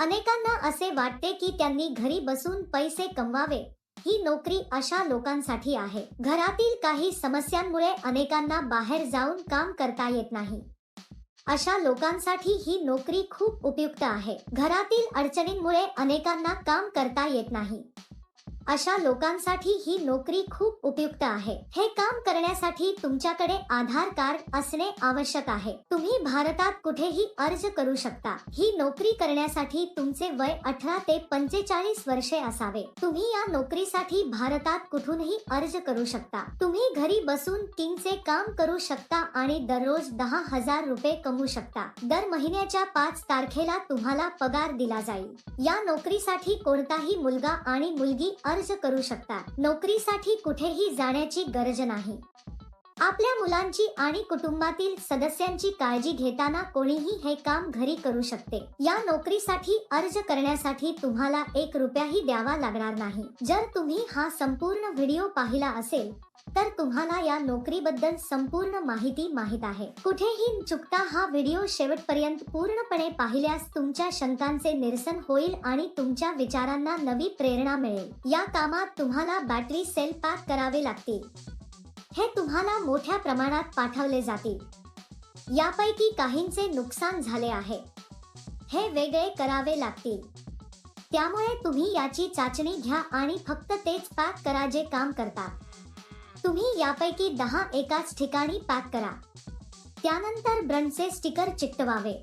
अनेकांना असे वाटते की त्यांनी घरी बसून पैसे कमवावे. ही नोकरी अशा लोकांसाठी आहे. घरातील काही समस्यांमुळे अनेकांना बाहेर जाऊन काम करता येत नाही. अशा लोकांसाठी ही नोकरी खूप उपयुक्त आहे. घरातील अडचणींमुळे अनेकांना काम करता येत नाही. अशा लोकांसाठी ही नोकरी खूप उपयुक्त आहे. हे काम करण्यासाठी तुमच्याकडे आधार कार्ड असणे आवश्यक आहे. तुम्ही भारतात कुठेही अर्ज करू शकता. ही नोकरी करण्यासाठी तुमचे वय अठरा ते पंचेचाळीस वर्षे असावे. तुम्ही या नोकरीसाठी भारतात कुठूनही अर्ज करू शकता. तुम्ही घरी बसून किंगचे काम करू शकता आणि दररोज दहा हजार रुपये कमवू शकता. दर महिन्याच्या पाच तारखेला तुम्हाला पगार दिला जाईल. या नोकरीसाठी कोणताही मुलगा आणि मुलगी अर्ज करू शकता. नोकरीसाठी कुठेही जाण्याची गरज नाही. आपल्या मुलांची आणि कुटुंबातील सदस्यांची काळजी घेताना कोणीही हे काम घरी करू शकते. या नोकरीसाठी अर्ज करण्यासाठी तुम्हाला एक रुपयाही द्यावा लागणार नाही. जर तुम्ही हा संपूर्ण व्हिडिओ पाहिला असेल तर तुम्हाला या नोकरीबद्दल संपूर्ण माहिती माहीत आहे. कुठेही चुकता हा व्हिडिओ शेवटपर्यंत पूर्णपणे पाहिल्यास तुमच्या शंकांचे निरसन होईल आणि तुमच्या विचारांना नवी प्रेरणा मिळेल. या कामात तुम्हाला बॅटरी सेल पॅक करावे लागतील. हे तुम्हाला मोठ्या प्रमाणात पाठवले जातील. यापैकी काहींचे नुकसान झाले आहे. हे वेगळे करावे लागतील. त्यामुळे तुम्ही याची चाचणी घ्या आणि फक्त तेच पॅक करा जे काम करतात तुम्ही यापैकी दहा एकाच ठिकाणी पॅक करा. त्यानंतर ब्रंडचे स्टिकर चिकटवावे.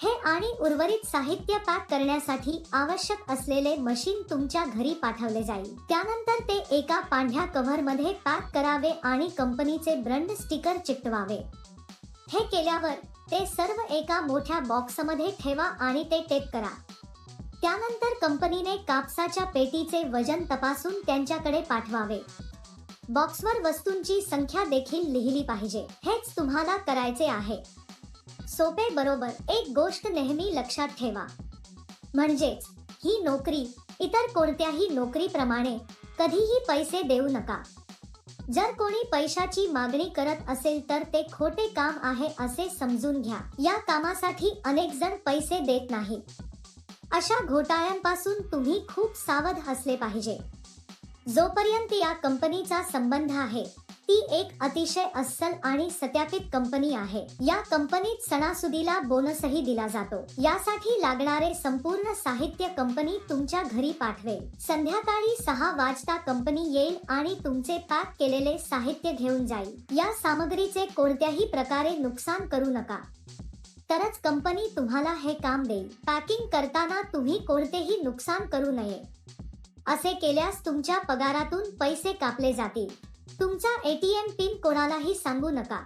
हे आणि उर्वरित साहित्य पॅक करण्यासाठी आवश्यक असलेले मशीन तुमच्या घरी पाठवले जाईल. त्यानंतर ते एका पांढऱ्या कव्हरमध्ये पॅक करावे आणि कंपनीचे ब्रंड स्टिकर चिकटवावे हे केल्यावर ते सर्व एका मोठ्या बॉक्समध्ये ठेवा आणि ते टेप करा. त्यानंतर कंपनीने कापसाच्या पेटीचे वजन तपासून त्यांच्याकडे पाठवावे. बॉक्सवर वस्तूंची संख्या देखील लिहिली पाहिजे. हेच तुम्हाला करायचे आहे. सोपे बरोबर एक गोष्ट नेहमी लक्षात ठेवा. म्हणजेच ही नोकरी इतर कोणत्याही नोकरीप्रमाणे कधीही पैसे देऊ नका. जर कोणी पैशाची मागणी करत असेल तर ते खोटे काम आहे असे समजून घ्या. या कामासाठी अनेक जण पैसे देत नाही अशा घोटाळ्यांपासून तुम्ही खूप सावध असले पाहिजे. जोपर्यंत या कंपनीचा संबंध आहे ती एक अतिशय अस्सल आणि सत्यापित कंपनी आहे. या कंपनीत सणासुदीला बोनसही दिला जातो. यासाठी लागणारे संपूर्ण साहित्य कंपनी तुमच्या घरी पाठवेल. संध्याकाळी सहा वाजता कंपनी येईल आणि तुमचे पॅक केलेले साहित्य घेऊन जाईल. या सामग्रीचे कोणत्याही प्रकारे नुकसान करू नका. तरच कंपनी तुम्हाला हे काम देईल. पॅकिंग करताना तुम्ही कोणतेही नुकसान करू नये. असे केल्यास तुमच्या पगारातून पैसे कापले जातील. तुमचा एटीएम पिन कोणालाही सांगू नका.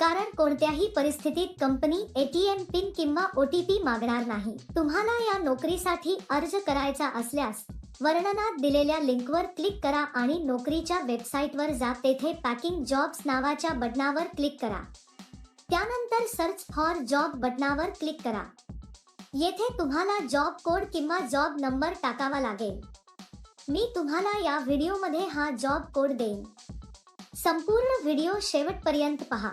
कारण कोणत्याही परिस्थितीत कंपनी एटीएम पिन किंवा ओटीपी मागणार नाही. तुम्हाला या नोकरीसाठी अर्ज करायचा असल्यास वर्णनात दिलेल्या लिंकवर क्लिक करा आणि नोकरीच्या वेबसाईटवर जा. तेथे पॅकिंग जॉब्स नावाच्या बटनावर क्लिक करा. त्यानंतर सर्च फॉर जॉब बटनावर क्लिक करा. येथे तुम्हाला जॉब कोड किंवा जॉब नंबर टाकावा लागेल. मी तुम्हाला या व्हिडिओमध्ये हा जॉब कोड देईन. संपूर्ण व्हिडिओ शेवटपर्यंत पहा.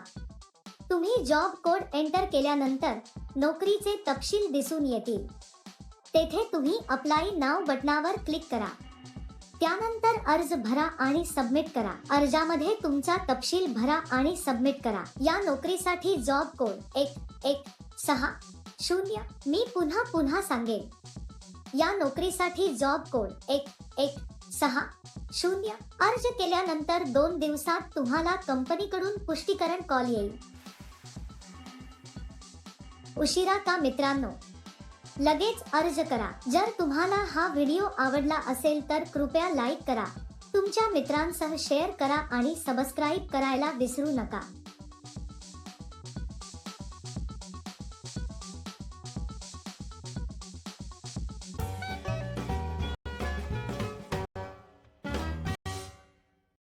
तुम्ही जॉब कोड एंटर केल्यानंतर नोकरीचे तपशील दिसून येतील. तेथे तुम्ही अप्लाय नाव बटनावर क्लिक करा. त्यानंतर अर्ज भरा आणि सबमिट करा. अर्जामध्ये तुमचा तपशील भरा आणि सबमिट करा. या नोकरीसाठी जॉब कोड एक एक सहा शून्य मी पुन्हा पुन्हा सांगेन. या नोकरीसाठी जॉब कोड एक एक सहा शून्य. अर्ज केल्यानंतर दोन दिवसात तुम्हाला कंपनीकडून पुष्टीकरण कॉल येईल. उशिरा का मित्रांनो? लगेच अर्ज करा. जर तुम्हाला हा व्हिडिओ आवडला असेल तर कृपया लाईक करा. तुमच्या मित्रांसह शेअर करा आणि सबस्क्राईब करायला विसरू नका.